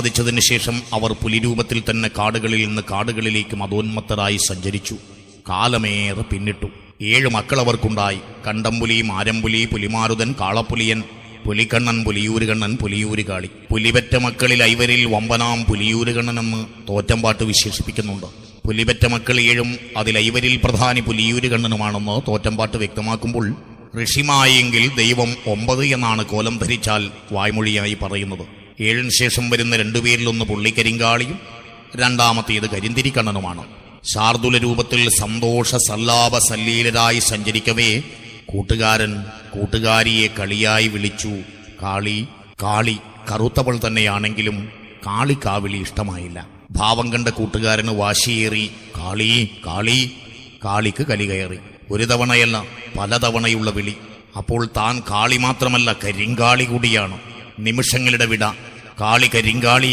സാധിച്ചതിന് ശേഷം അവർ പുലിരൂപത്തിൽ തന്നെ കാടുകളിൽ നിന്ന് കാടുകളിലേക്ക് മതോന്മത്തരായി സഞ്ചരിച്ചു. കാലമേറെ പിന്നിട്ടു. ഏഴ് മക്കൾ അവർക്കുണ്ടായി. കണ്ടംപുലി മാരമ്പുലി പുലിമാരുതൻ കാളപ്പുലിയൻ പുലിക്കണ്ണൻ പുലിയൂരുകണ്ണൻ പുലിയൂരുകാളി. പുലിപറ്റ മക്കളിൽ ഐവരിൽ വമ്പനാം പുലിയൂരുകണ്ണനെന്ന് തോറ്റമ്പാട്ട് വിശേഷിപ്പിക്കുന്നുണ്ട്. പുലിപറ്റ മക്കൾ ഏഴും അതിൽ ഐവരിൽ പ്രധാനി പുലിയൂരുകണ്ണനുമാണെന്ന് തോറ്റമ്പാട്ട് വ്യക്തമാക്കുമ്പോൾ ഋഷിമായെങ്കിൽ ദൈവം ഒമ്പത് എന്നാണ് കോലം ധരിച്ചാൽ വായ്മൊഴിയായി പറയുന്നത്. ഏഴിന് ശേഷം വരുന്ന രണ്ടുപേരിലൊന്ന് പുള്ളിക്കരിങ്കാളിയും രണ്ടാമത്തേത് കരിന്തിരിക്കണ്ണനുമാണ് ശാർദുല രൂപത്തിൽ സന്തോഷ സല്ലാപ സല്ലീലരായി സഞ്ചരിക്കവേ കൂട്ടുകാരൻ കൂട്ടുകാരിയെ കളിയായി വിളിച്ചു. കാളി കാളി കറുത്തവൾ തന്നെയാണെങ്കിലും കാളി കാളിക്കാവിളി ഇഷ്ടമായില്ല. ഭാവം കണ്ട കൂട്ടുകാരന് വാശിയേറി കാളി കാളി കാളിക്ക് കലി കയറി. ഒരു തവണയല്ല പലതവണയുള്ള വിളി. അപ്പോൾ താൻ കാളി മാത്രമല്ല കരിങ്കാളി കൂടിയാണ്. നിമിഷങ്ങളുടെ വിട. കാളി കരിങ്കാളി